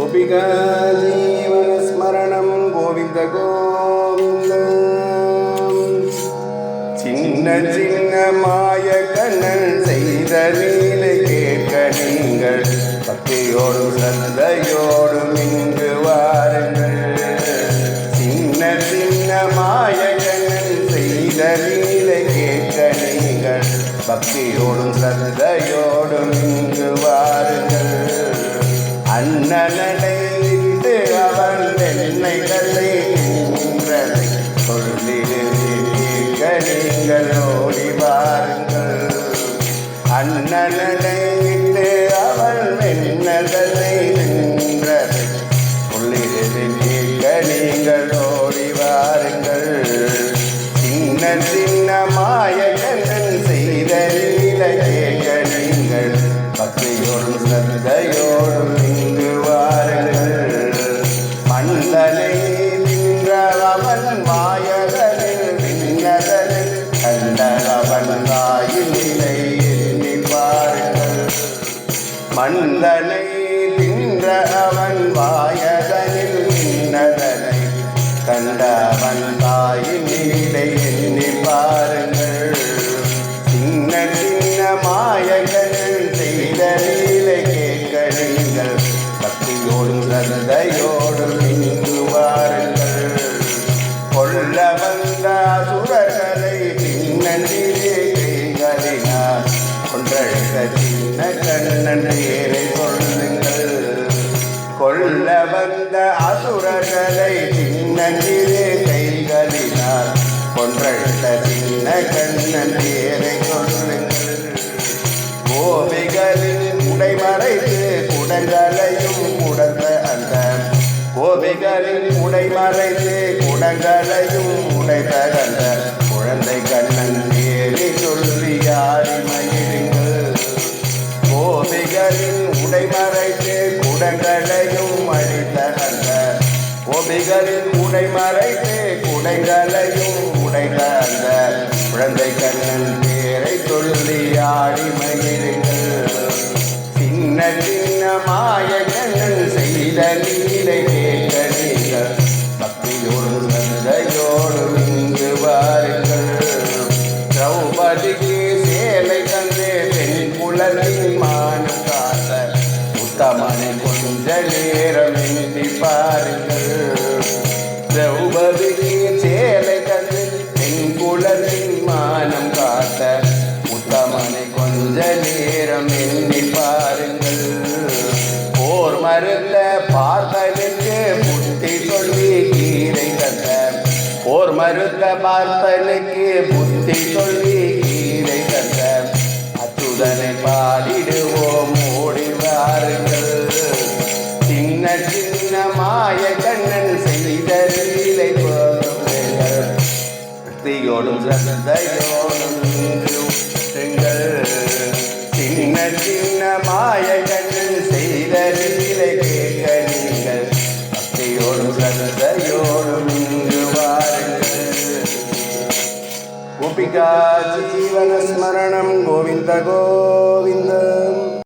गोपिका जीवनस्मरणं गोविन्द गोविन्द சின்ன சின்ன மாய கண்ணன் செய்த நீலை கேட்க நீங்கள் பக்தியோடும் சந்தையோடும் இங்கு வாருங்கள் சின்ன சின்ன மாய கண்ணன் செய்த நீலை கேட்க நீங்கள் பக்தியோடும் சந்தையோடும் அண்ணனை விட்டு அவள் வெண்ணதலை நின்றதை சொல்லிடுவேன் நீங்கள் ஓடி வாருங்கள். சின்ன சின்ன மாயகன் மண்டலை நின்ற அவன் வாயதனில் விண்ணதனை கண்ட அவன் தாயின் நிலை எண்ணி பாருங்கள். சின்ன சின்ன மாயகங்கள் செய்த நீலை கேட்க நீங்கள் பக்தியோடும் சந்தையோடும் இங்கு வாருங்கள். கொல்ல வந்த அசுரர்களை பின்னண்டிலே கைகளினார் கொன்றழைத்த சின்ன கண்ணன் பேரை சொல்லுங்கள் கொல்ல வந்த அசுரர்களை சின்னஞ்சிலே கைகளினார் கொன்றட்ட சின்ன கண்ணன் பேரை சொல்லுங்கள் கோபிகளின் உடைமறைத்து குடங்களையும் உடந்த அந்த கோபிகளின் உடைமறைத்து குடங்களையும் உடைத்த அந்த குழந்தைகள் கோபிகளின் உடைமறைத்து குடங்களையும் அழித்த அந்த கோபிகளின் உடை குடைகளையும் உடைத்த குழந்தை கண்ணன் பேரை சொல்லி ஆடிமகிழ்கள் சின்ன சின்ன மாய கண்ணன் செய்த நீரை கேட்க நேரம் எண்ணி பாருங்கள். திரௌபதிக்கு சேலை தந்து பெண் குழலின் மானம் காத்த உத்தமனை கொஞ்ச நேரம் எண்ணி பாருங்கள். போர் மருந்த பார்த்தனுக்கு புத்தி சொல்லி கீரை தந்த போர் மருந்த பார்த்தனுக்கு புத்தி சொல்லி சின்னமாய கண்ணன் செய்த லீலை தீயோடும் சந்தையோடும் செங்கல் சின்ன சின்னமாய கண்ணன் செய்த லீலை கேட்க நீங்கள். பக்தியோடும் சந்தையோடும் இங்கு வாருங்கள் கோபிகா ஜீவன ஸ்மரணம் கோவிந்த கோவிந்தம்.